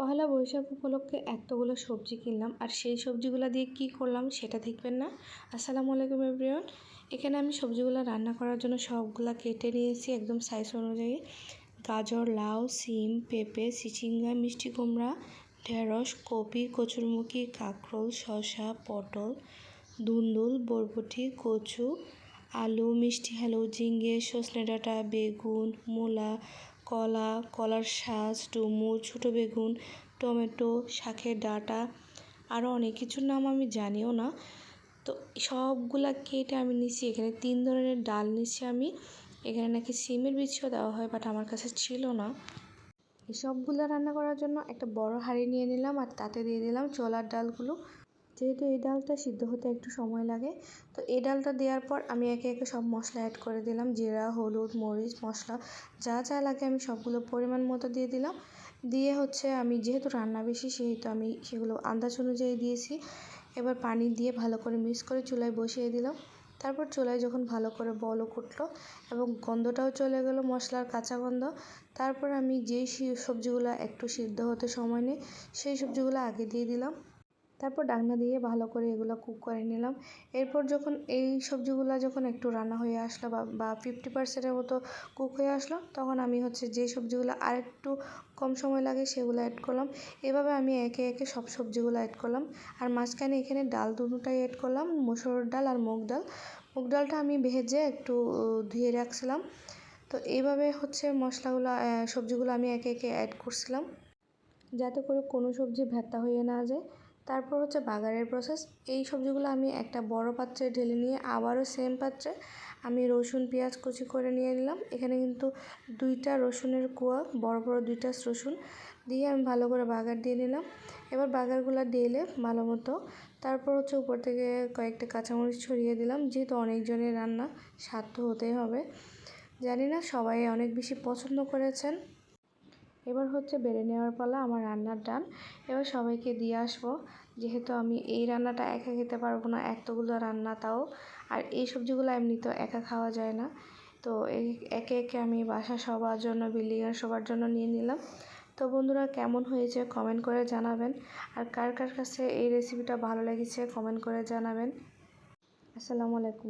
পহেলা বৈশাখ উপলক্ষে এতগুলো সবজি কিনলাম, আর সেই সবজিগুলো দিয়ে কি করলাম সেটা দেখবেন না। আসসালামু আলাইকুম এভরিওয়ান, এখানে আমি সবজিগুলো রান্না করার জন্য সবগুলা কেটে নিয়েছি একদম সাইজ অনুযায়ী। গাজর, লাউ, সিম, পেঁপে চিচিঙ্গা মিষ্টি কুমড়া, ঢেঁড়স, কপি, কচুরমুখী, কাঁকরোল, শসা, পটল, দুন্দুল, বরবটি, কচু, আলু, মিষ্টি আলু ঝিঙ্গে, সজনে ডাঁটা, বেগুন, মূলা কলা, কলার শাঁস ডুমুর ছোটো বেগুন, টমেটো, শাকের ডাঁটা আরও অনেক কিছুর নাম আমি জানিও না। তো সবগুলা কেটে আমি নিছি, এখানে তিন ধরনের ডাল নিছি আমি। এখানে নাকি সিমের বিচিও দেওয়া হয় বাট আমার কাছে ছিল না। এই সবগুলো রান্না করার জন্য একটা বড় হাঁড়ি নিয়ে নিলাম আর তাতে দিয়ে দিলাম ছোলার ডালগুলো। যেহেতু এই ডালটা সিদ্ধ হতে একটু সময় লাগে, তো এই ডালটা দেওয়ার পর আমি একে একে সব মশলা অ্যাড করে দিলাম। জিরা, হলুদ, মরিচ, মশলা, যা যা লাগে আমি সবগুলো পরিমাণ মতো দিয়ে দিলাম। দিয়ে হচ্ছে আমি যেহেতু রান্না বেশি, সেহেতু আমি সেগুলো আন্দাজ অনুযায়ী দিয়েছি। এবার পানি দিয়ে ভালো করে মিক্স করে চুলায় বসিয়ে দিলাম। তারপর চুলায় যখন ভালো করে বলও উঠল এবং গন্ধটাও চলে গেল মশলার কাঁচা গন্ধ, তারপর আমি যেই সবজিগুলো একটু সিদ্ধ হতে সময় নেই, সেই সবজিগুলো আগে দিয়ে দিলাম। তারপর ডাকনা দিয়ে ভালো করে এগুলো কুক করে নিলাম। এরপর যখন এই সবজিগুলো যখন একটু রান্না হয়ে আসলো বা ফিফটি পার্সেন্টের মতো কুক হয়ে আসলো, তখন আমি হচ্ছে যে সবজিগুলো আরেকটু কম সময় লাগে সেগুলো অ্যাড করলাম। এভাবে আমি একে একে সব সবজিগুলো অ্যাড করলাম। আর মাঝখানে এখানে ডাল দুটোটাই অ্যাড করলাম, মুসুর ডাল আর মুগ ডাল। মুগ ডালটা আমি ভেজে একটু ধুয়ে রাখছিলাম। তো এইভাবে হচ্ছে মশলাগুলো সবজিগুলো আমি একে একে অ্যাড করছিলাম। যাতে করে কোনো সবজি ভেত্তা হয়ে না যায়। তারপর হচ্ছে বাগারের প্রসেস এই সবজিগুলো আমি একটা বড় পাত্রে ঢেলে নিয়ে আবারও সেম পাত্রে আমি রসুন, পেঁয়াজ কুচি করে নিয়ে নিলাম। এখানে কিন্তু দুইটা রসুনের কুয়া, বড় বড় দুইটা রসুন দিয়ে আমি ভালো করে বাগার দিয়ে নিলাম। এবার বাগারগুলো ঢেলে ভালো মতো তারপর হচ্ছে উপর থেকে কয়েকটা কাঁচামরিচ ছড়িয়ে দিলাম। যেহেতু অনেকজনের রান্না স্বাদ হতেই হবে। জানি না সবাই অনেক বেশি পছন্দ করেছেন। এবার হচ্ছে বেড়ে নেওয়ার পালা আমার রান্নার ডান। এবার সবাইকে দিয়ে আসব। যেহেতু আমি এই রান্নাটা একা খেতে পারব না, এতগুলো রান্না তাও। আর এই সবজিগুলো এমনিতেও একা খাওয়া যায় না। তো একে একে আমি বাসা সবার জন্য বিল্ডিংয়ের সবার জন্য নিয়ে নিলাম। তো বন্ধুরা, কেমন হয়েছে কমেন্ট করে জানাবেন। আর কার কার কাছে এই রেসিপিটা ভালো লেগেছে কমেন্ট করে জানাবেন। আসসালামু আলাইকুম।